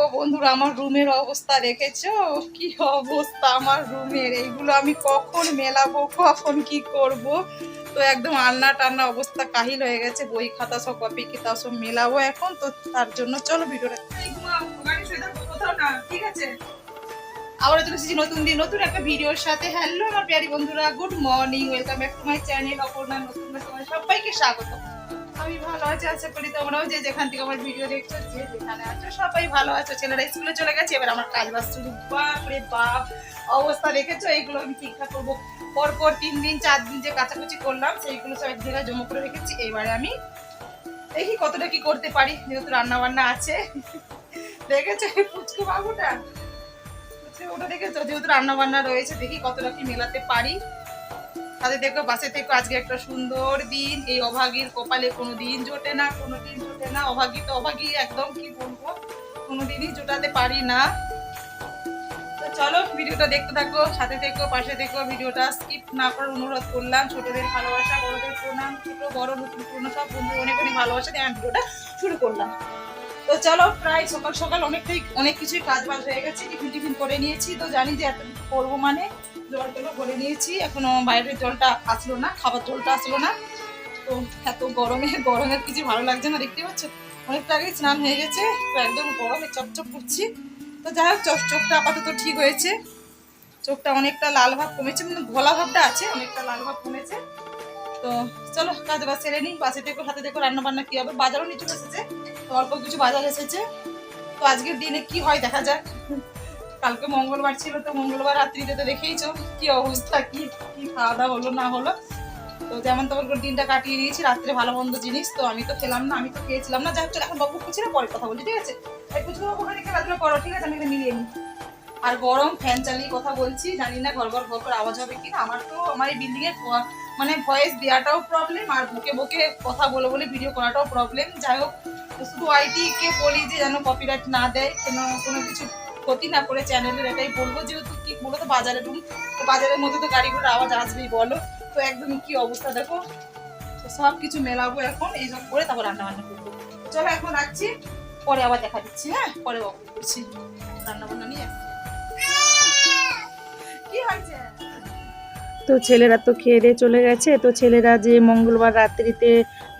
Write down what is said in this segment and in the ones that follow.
দেখো বন্ধুরা, আমার রুমের অবস্থা দেখেছ? কি অবস্থা আমার রুমের? এইগুলো আমি কখন মেলাবো, কখন কি করব? তো একদম আন্না টান্না অবস্থা কাহিল হয়ে গেছে, বই খাতা সব, কপি কিতাব সব মেলাবো এখন, তো তার জন্য চলো ভিডিওটা ঠিক আছে আবার চলে এসেছি নতুন দিন, নতুন একটা ভিডিওর সাথে। হ্যালো আমার প্যারি বন্ধুরা good morning welcome back to my channel Aparna নতুন সবাইকে স্বাগত আমি ভালো আছি, আশা করি তোমরাও যে যেখান থেকে আমার ভিডিও দেখছ, যে যেখানে আছো, সবাই ভালো আছো। ছেলেরা স্কুলে চলে গেছে, এবার আমার কাজ বাজ শুরু। বাপরে বাপ, অবস্থা দেখেছ? এইগুলো আমি ঠিকঠাক করব। পরপর তিন দিন, চার দিন যে কাচাকুচি করলাম, সেইগুলো সব এক জায়গায় জমা করে রেখেছি। এবারে আমি দেখি কতটা কি করতে পারি, যেহেতু রান্না বান্না আছে। দেখেছ পুচকু বাবুটা? পুচকু বাবুটা দেখেছ? যেহেতু রান্না বান্না রয়েছে, দেখি কতটা কি মেলাতে পারি। তাদের দেখো, বাসে থেকে, আজকে একটা সুন্দর দিন। এই অভাগীর কপালে কোনো দিন জোটে না কোনো দিন জোটে না। অভাগী তো অভাগী, একদম কি বলব? কোনো দিনই জোটাতে পারি না। তো চলো, ভিডিওটা দেখতে থাকো, সাথে থেকো, পাশে থেকো, ভিডিওটা স্কিপ না করার অনুরোধ করলাম। ছোটদের ভালোবাসা, বড়দের প্রণাম, ছোট, বড়, নতুন, পুরনো, সব বন্ধু অনেক অনেক ভালোবাসা দিয়ে আমি ভিডিওটা শুরু করলাম। তো চলো, প্রায় সকাল সকাল অনেকটাই, অনেক কিছুই কাজ বাজ হয়ে গেছে, টিফিন টিফিন করে নিয়েছি। তো জানি যে এত করব মানে জল টলও ভরে নিয়েছি এখনও বাইরের জলটা আসলো না, খাবার জলটা আসলো না। তো এত গরমে গরমের কিছু ভালো লাগছে না দেখতে পাচ্ছ? অনেকটা আগে স্নান হয়ে গেছে, তো একদম গরমে চপচপ করছি। তো যাই হোক চোখ চোখটা আপাতত ঠিক হয়েছে। চোখটা অনেকটা লাল ভাব কমেছে মানে ঘোলা ভাবটা আছে, অনেকটা লাল ভাব কমেছে। তো চলো, কাজ বাজ সেরে নিই, বাসে থেকে হাতে দেখো রান্না বান্না কি হবে। বাজারও নিচু এসেছে তো অল্প কিছু বাজার এসেছে। তো আজকের দিনে কি হয় দেখা যাক। কালকে মঙ্গলবার ছিল তো মঙ্গলবার রাত্রিতে তো দেখেইছো কি অবস্থা, কি কি খাওয়া দাওয়া হলো, না হলো। তো যেমন তোমার করে দিনটা কাটিয়ে নিয়েছি, রাত্রে ভালো মন্দ জিনিস, তো আমি তো খেলাম না, আমি তো খেয়েছিলাম না। যাই হোক এখন বাবু খুঁজছি না পরে কথা বলি, ঠিক আছে? কুচু বাবু, ওখানে খেলাধুলা করো ঠিক আছে? আমি এখানে মিলিয়ে নিই। আর গরম, ফ্যান চালিয়ে কথা বলছি, জানি না ঘর ঘর ঘর করে আওয়াজ হবে কিনা, আমার তো, আমার এই বিল্ডিং এর মানে ভয়েস দেওয়াটাও প্রবলেম আর বুকে বুকে কথা বলে বলে ভিডিও করাটাও প্রবলেম যাই হোক শুধু আইটি কে বলি যে যেন কপিরাইট না দেয় কেন কোনো কিছু ক্ষতি না করে চ্যানেলের এটাই বলব, যেহেতু কি তো, বাজারে ঢুক তো বাজারের মধ্যে তো গাড়িগুলোর আওয়াজ আসবেই বলো। তো একদমই কি অবস্থা দেখো? তো সব কিছু মেলাবো এখন, এই সব করে তারপর রান্না বান্না করব। চলো এখন রাখছি, পরে আবার দেখা দিচ্ছি হ্যাঁ? পরে করছি রান্না বান্না নিয়ে। কি হয়েছে? তো ছেলেরা তো খেয়ে দিয়ে চলে গেছে, তো ছেলেরা যে মঙ্গলবার রাত্রিতে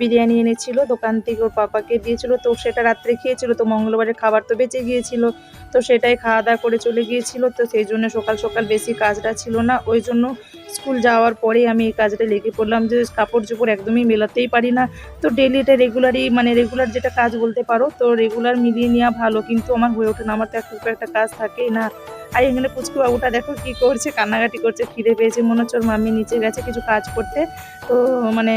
বিরিয়ানি এনেছিল, দোকান থেকে ওর পাপাকে দিয়েছিল, তো সেটা রাত্রে খেয়েছিল, তো মঙ্গলবারের খাবার তো বেঁচে গিয়েছিল, তো সেটাই খাওয়া দাওয়া করে চলে গিয়েছিল, তো সেই জন্য সকাল সকাল বেশি কাজটা ছিল না, ওই জন্য স্কুল যাওয়ার পরেই আমি এই কাজটা লেগে পড়লাম, যে কাপড় চোপড় একদমই মেলাতেই পারি না, তো ডেলি এটা রেগুলারই মানে রেগুলার যেটা কাজ বলতে পারো, তো রেগুলার মিলিয়ে নেওয়া ভালো, কিন্তু আমার হয়ে ওঠে না, আমার তো একটু একটা কাজ থাকেই না, আর এখানে পুচকু বাবুটা দেখো কি করছে, কান্নাকাটি করছে, খিদে পেয়েছে মনে হচ্ছে ওর মাম্মি নিচে গেছে কিছু কাজ করতে, তো মানে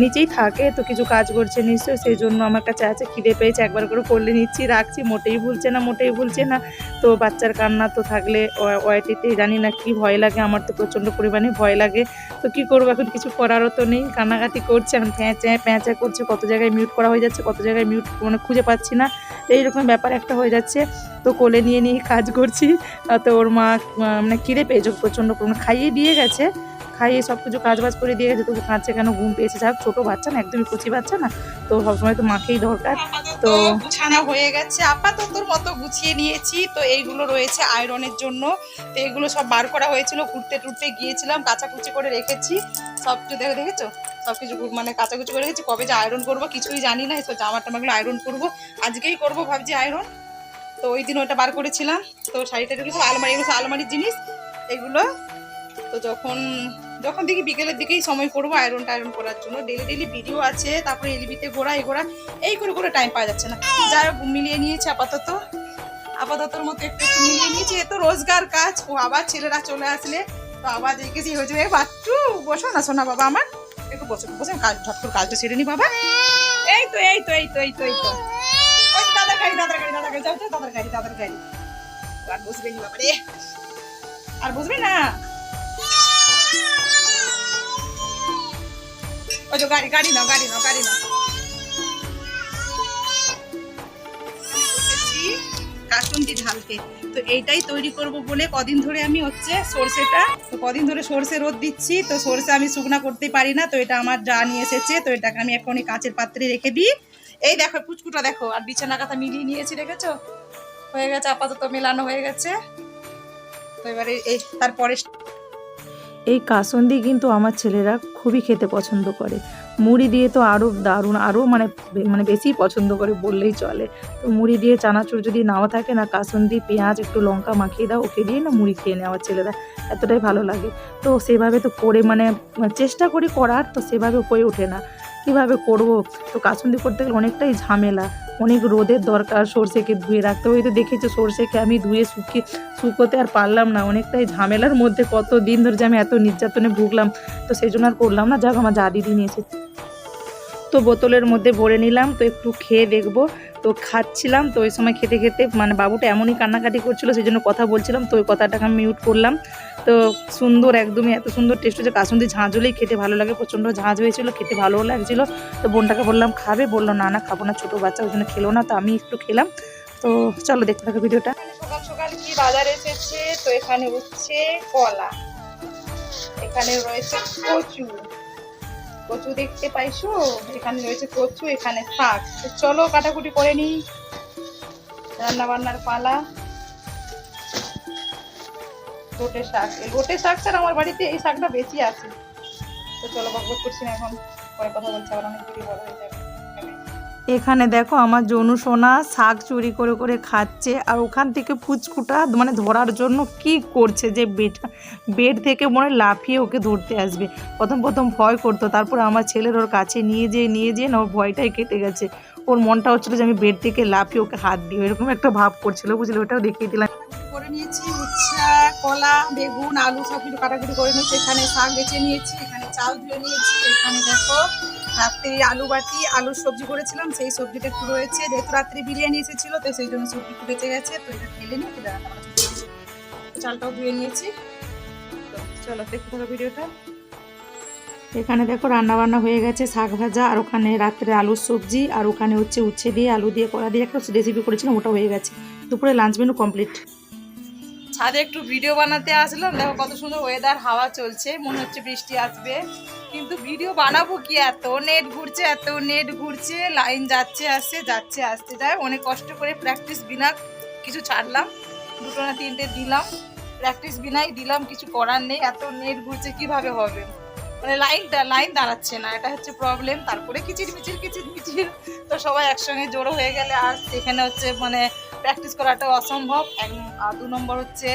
নিচেই থাকে, তো কিছু কাজ করছে নিশ্চয়ই, সেই জন্য আমার কাছে আছে, খিদে পেয়েছে, একবার করে করলে নিচ্ছি, রাখছি, মোটেই ভুলছে না, মোটেই ভুলছে না। তো বাচ্চার কান্না তো থাকলে ওয়াইটিতে জানি না কি ভয় লাগে, আমার তো প্রচণ্ড পরিমাণে ভয় লাগে। তো কি করব এখন, কিছু করারও তো নেই, কান্নাকাটি করছে এখন প্যাঁচে প্যাঁচা করছে, কত জায়গায় মিউট করা হয়ে যাচ্ছে, কত জায়গায় মিউট মানে খুঁজে পাচ্ছি না। তো এইরকম ব্যাপার একটা হয়ে যাচ্ছে, তো কোলে নিয়ে নিয়ে কাজ করছি। তো ওর মা মানে খিদে পেয়েছে, প্রচণ্ড পরিমাণে, খাইয়ে দিয়ে গেছে। খাইয়ে সব কিছু কাজ বাজ করে দিয়ে গেছে তবু কাঁদছে কেন? ঘুম পেয়েছে। যাক ছোটো বাচ্চা না একদমই কচি বাচ্চা না। তো সবসময় তো মাকেই দরকার। তো- ছানা হয়ে গেছে। আপাততর মতো গুছিয়ে নিয়েছি। তো এইগুলো রয়েছে আয়রনের জন্য। তো এগুলো সব বার করা হয়েছিল ঘুরতে টুরতে গিয়েছিলাম কাচাকুচি করে রেখেছি। সব কিছু দেখে দেখেছ? সব কিছু মানে কাচাকুচি করে রেখেছি। কবে যে আয়রন করব কিছুই জানি না। তো জামা টামাগুলো আয়রন করব। আজকেই করব ভাবছি আয়রন। তো ওই দিন ওটা বার করেছিলাম। তো শাড়িটা সব আলমারি এগুলো আলমারির জিনিস। এগুলো। তো যখন যখন দেখি বিকেলের দিকেই সময় করব আয়রন টায়রন করার জন্য ডেলি ডেলি ভিডিও আছে, তারপরে এলবিতে ঘোরা এই ঘোরা, এই করে করে টাইম পাওয়া যাচ্ছে না। যাই হোক মিলিয়ে নিয়েছি আপাতত। আপাততর মতো একটু একটু মিলিয়ে নিয়েছি, এ তো রোজগার কাজ, ও আবার ছেলেরা চলে আসলে, তো আবার দেখেছি হয়ে যাবে বাচ্চু, বসো না শোনা বাবা আমার, একটু বসো, বসে, কাজ, ঝট করে কাজটা সেরে নি বাবা। এই তো এই তো এই তো এই তো এই তো। ওই আর বসবে না। ওই তো গাড়ি গাড়ি নাও গাড়ি নাও, গাড়ি তো এইটাই তৈরি করব বলে কদিন ধরে আমি হচ্ছে সর্ষেটা, তো কদিন ধরে সর্ষে রোদ দিচ্ছি, তো সর্ষে আমি শুকনা করতে পারি না, তো এটা আমার যা নিয়ে এসেছে, তো এটাকে আমি এখন এই কাঁচের পাত্রে রেখে দিই। এই দেখো, পুচকুটা দেখো, আর বিছানা কাঁথা মিলিয়ে নিয়েছি, দেখেছ? হয়ে গেছে, আপাতত মেলানো হয়ে গেছে। তো এবারে এই, তারপরে এই কাসন্দি কিন্তু আমার ছেলেরা খুবই খেতে পছন্দ করে। মুড়ি দিয়ে তো আরও দারুণ আরও মানে মানে বেশি পছন্দ করে বললেই চলে। তো মুড়ি দিয়ে চানাচুর যদি নাও থাকে না, কাসন্দি, পেঁয়াজ, একটু লঙ্কা মাখিয়ে দাও, ওকে দিয়ে না মুড়ি খেয়ে আমার ছেলেরা। এতটাই ভালো লাগে। তো সেভাবে তো করে মানে চেষ্টা করি করার, তো সেভাবে হয়ে ওঠে না। কীভাবে করব? তো কাসন্দি করতে গেলে অনেকটাই ঝামেলা। অনেক রোদের দরকার সর্ষেকে ধুয়ে রাখতে দেখেছি তো সর্ষেকে আমি ধুয়ে শুকিয়ে, শুকোতে আর পারলাম না। অনেকটাই ঝামেলার মধ্যে কত দিন ধরে যে আমি এত নির্যাতনে ভুগলাম। তো সেই জন্য আর করলাম না। যাক, আমার যা দিদি নিয়ে এসেছে তো বোতলের মধ্যে ভরে নিলাম। তো একটু খেয়ে দেখব। তো খাচ্ছিলাম, তো ওই সময় খেতে খেতে মানে বাবুটা এমনই কান্নাকাটি করছিল, সেই জন্য কথা বলছিলাম, তো ওই কথাটাকে আমি মিউট করলাম। তো সুন্দর একদমই এত সুন্দর টেস্ট হচ্ছে কাসুন্দি ঝাঁজ হলেই খেতে ভালো লাগে, প্রচণ্ড ঝাঁজ হয়েছিল, খেতে ভালোও লাগছিল। তো বোনটাকে বললাম, খাবে? বলল, না না, খাব না, ছোটো বাচ্চা, ওই জন্য খেলো না। তো আমি একটু খেলাম। তো চলো দেখতে থাকো ভিডিওটা। সকাল সকাল কি বাজার এসেছে? তো এখানে হচ্ছে কলা। এখানে রয়েছে কচু। কচু দেখতে পাইছো? এখানে রয়েছে কচু, এখানে শাক। তো চলো, কাটাকুটি করে নিই। রান্না বান্নার পালা। গোটে শাক। এই গোটে শাক স্যার আমার বাড়িতে এই শাকটা বেশি আছে। তো চলো, বকবক করছি না এখন। পরে কথা বলছি, আবার অনেক দেরি বড় হয়ে যাবে। এখানে দেখো আমার জনু সোনা শাক চুরি করে করে খাচ্ছে আর ওখান থেকে ফুচকুটা মানে ধরার জন্য কি করছে যে বেড বেড থেকে মনে লাফিয়ে ওকে ধরতে আসবে। প্রথম প্রথম ভয় করতো, তারপর আমার ছেলের ওর কাছে নিয়ে যেয়ে নিয়ে যেয়ে না, ওর ভয়টাই কেটে গেছে। ওর মনটা হচ্ছিল যে আমি বেড থেকে লাফিয়ে ওকে হাত দিই, এরকম একটা ভাব করছিল, বুঝলে? ওটাও দেখিয়ে দিলাম। করে নিয়েছি, উচ্ছা, কলা, বেগুন, আলু সব কিছু কাটাকুটি করে নিয়েছি। এখানে শাক বেছে নিয়েছি, এখানে চাল ধুয়ে নিয়েছি, এখানে দেখো রাত্রি আলু বাটি, আলুর সবজি করেছিলাম, সেই সবজিটা একটু রয়েছে। যেহেতু রাত্রি বিরিয়ানি এসেছিল, তো সেই জন্য সবজি একটু বেঁচে গেছে। তো এটা ফেলে নিয়ে চালটাও ধুয়ে নিয়েছি। চলো, দেখতে থাকো ভিডিওটা। এখানে দেখো রান্না বান্না হয়ে গেছে, শাক ভাজা, আর ওখানে রাত্রে আলুর সবজি, আর ওখানে হচ্ছে উচ্ছে দিয়ে, আলু দিয়ে কলা দিয়ে একটা রেসিপি করেছিলাম, ওটা হয়ে গেছে। দুপুরে লাঞ্চ মেনু কমপ্লিট ছাদে একটু ভিডিও বানাতে আসলাম। দেখো কত সুন্দর ওয়েদার হাওয়া চলছে, মনে হচ্ছে বৃষ্টি আসবে। কিন্তু ভিডিও বানাবো কি? এত নেট ঘুরছে, এত নেট ঘুরছে লাইন যাচ্ছে, আসছে যাচ্ছে, আসছে। যায় অনেক কষ্ট করে প্র্যাকটিস বিনা কিছু ছাড়লাম। দুটো না তিনটে দিলাম। প্র্যাকটিস বিনাই দিলাম, কিছু করার নেই। এত নেট ঘুরছে, কীভাবে হবে? মানে লাইনটা লাইন দাঁড়াচ্ছে না। এটা হচ্ছে প্রবলেম তারপরে কিচির মিচির কিচির মিচির তো সবাই একসঙ্গে জড়ো হয়ে গেলে আর সেখানে হচ্ছে মানে প্র্যাকটিস করাটা অসম্ভব। আর দু নম্বর হচ্ছে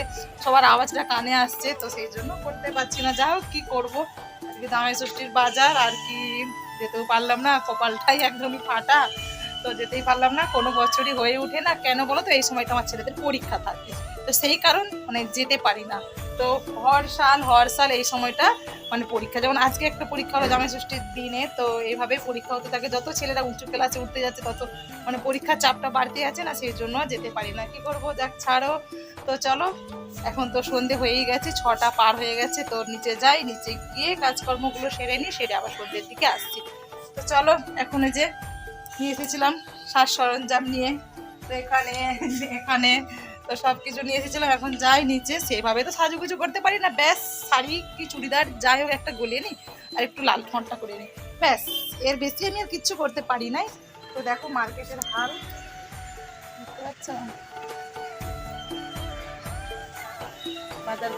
সবার আওয়াজটা কানে আসছে, তো সেই জন্য করতে পারছি না। যা হোক, কী করব? আজকে দামে ষষ্ঠীর বাজার, আর কি যেতেও পারলাম না, কপালটাই একদমই ফাটা। তো যেতেই পারলাম না, কোনো বছরই হয়ে ওঠে না। কেন বলো তো, এই সময়টা আমার ছেলেদের পরীক্ষা থাকে। তো সেই কারণ মানে যেতে পারি না। তো হর সাল হর সাল এই সময়টা মানে পরীক্ষা। যেমন আজকে একটা পরীক্ষা হলো জামাই ষষ্ঠীর দিনে, তো এইভাবে পরীক্ষা হতে থাকে। যত ছেলেরা উঁচু ক্লাসে উঠতে যাচ্ছে, তত মানে পরীক্ষার চাপটা বাড়তে যাচ্ছে না, সেই জন্য যেতে পারি না। কি করব? যাক, ছাড়ো। তো চলো, এখন তো সন্ধে হয়েই গেছে, ছটা পার হয়ে গেছে, তো নিচে যাই, নিচে গিয়ে কাজকর্মগুলো সেরে নিই, সেরে আবার সন্ধ্যের দিকে আসছি। তো চলো, এখন যে নিয়ে এসেছিলাম সাজ সরঞ্জাম নিয়ে। তো এখানে এখানে তো সব কিছু নিয়ে এসেছিলাম, এখন যাই নিচে। সেভাবে তো সাজুগুজু করতে পারি না, ব্যাস, শাড়ি কি চুড়িদার, যাই হোক, একটা গলিয়ে নিই আর একটু লাল ফোনটা করে নিই ব্যাস, এর বেশি আমি আর কিচ্ছু করতে পারি নাই। তো দেখো মার্কেটের হাল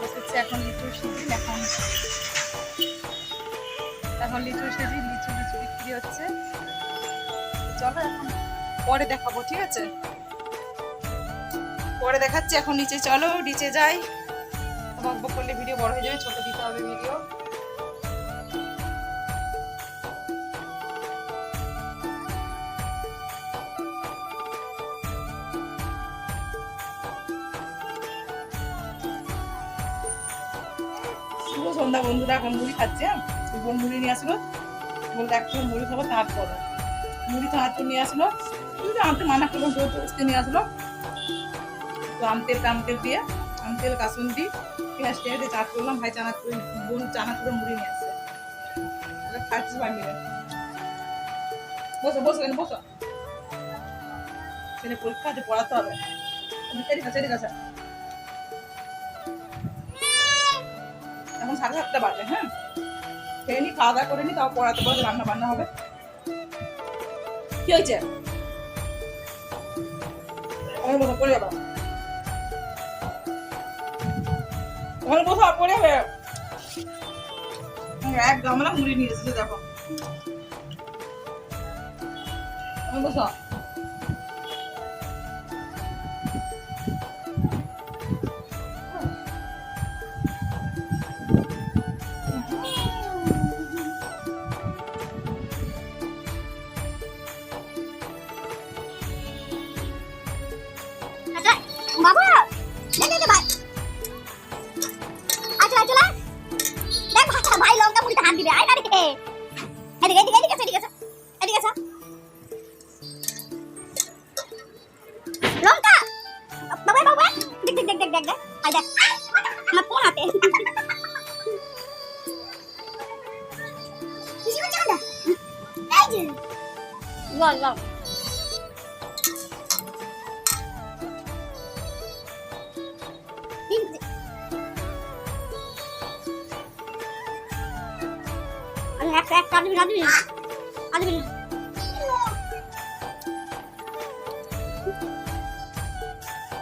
বুঝতে এখন লিচু এখন এখন লিচু হচ্ছে। চলো এখন পরে দেখাবো, ঠিক আছে? পরে দেখাচ্ছি, এখন নিচে চলো, নিচে যাই। বক বক করলে ভিডিও বড় হয়ে যাবে, ছোট দিতে হবে ভিডিও। সন্ধ্যা বন্ধুরা, এখন মুড়ি খাচ্ছে হ্যাঁ? বোন মুড়ি নিয়ে আসলো। বলতে একটু মুড়ি খাব তাঁত করো মুড়ি তাঁত নিয়ে আসলো। আনতে মানা জবরদস্তি নিয়ে আসলো। তো আম তেল টাম তেল দিয়ে আম তেল কাসুন্দি পেঁয়াজ টেয়াজ দিয়ে চাট করলাম। ভাই চানা বোন চানা করে মুড়ি নিয়ে আসছে। খাচ্ছি ভাই মিলে। বসো বসো এখানে, বসো। ছেলে পরীক্ষা আছে, পড়াতে হবে। এদিকে আছে এদিকে আছে এখন সাড়ে সাতটা বাজে হ্যাঁ? খেয়ে নি, খাওয়া দাওয়া করে নি, তাও পড়াতে পড়াতে রান্না বান্না হবে। কি হয়েছে? আমার মতো করে যাবা। পড়ে এক গামলা মুড়ি নিয়ে এসেছে দেখো। আচ্ছা বাবু! এই যে লল লল আমি একটা একটা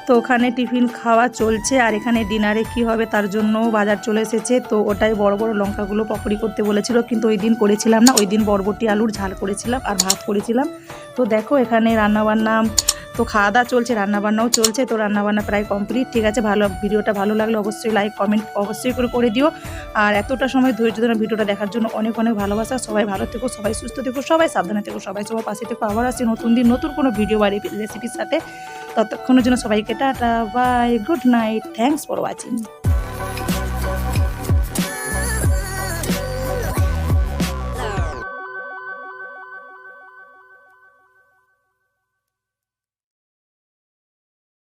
তো ওখানে টিফিন খাওয়া চলছে আর এখানে ডিনারে কি হবে তার জন্য বাজার চলে এসেছে। তো ওটাই বড় বড় লঙ্কাগুলো পকড়ি করতে বলেছিল, কিন্তু ওই দিন করেছিলাম না। ওই দিন বরবটি আলুর ঝাল করেছিলাম আর ভাত করেছিলাম। তো দেখো এখানে রান্নাবান্না, তো খাওয়া দাওয়া চলছে, রান্নাবান্নাও চলছে, তো রান্নাবান্না প্রায় কমপ্লিট ঠিক আছে, ভালো, ভিডিওটা ভালো লাগলে অবশ্যই লাইক কমেন্ট অবশ্যই করে করে দিও। আর এতটা সময় ধৈর্য ধরে ভিডিওটা দেখার জন্য অনেক অনেক ভালোবাসা। সবাই ভালো থেকো, সবাই সুস্থ থেকো, সবাই সাবধানে থেকো, সবাই সবার পাশে থেকো। আবার আসি নতুন দিন, নতুন কোনো ভিডিও বা রেসিপির সাথে। ততক্ষণের জন্য সবাইকে tata bye good night thanks for watching